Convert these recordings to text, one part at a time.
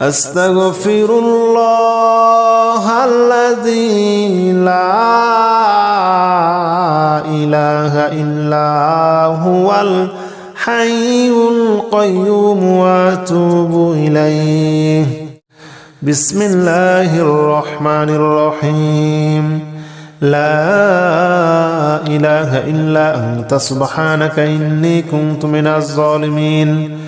أستغفر الله الذي لا إله إلا هو الحي القيوم وأتوب إليه. بسم الله الرحمن الرحيم. لا إله إلا أنت. سبحانك إني كنت من الظالمين.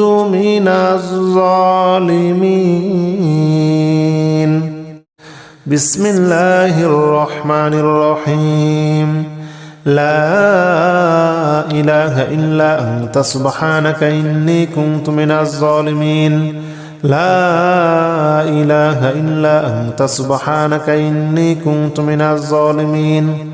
من الظالمين. بسم الله الرحمن الرحيم. لا إله إلا أنت سبحانك إني كنت من الظالمين. لا إله إلا أنت سبحانك إني كنت من الظالمين.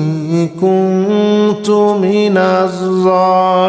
كنت من الظالمين.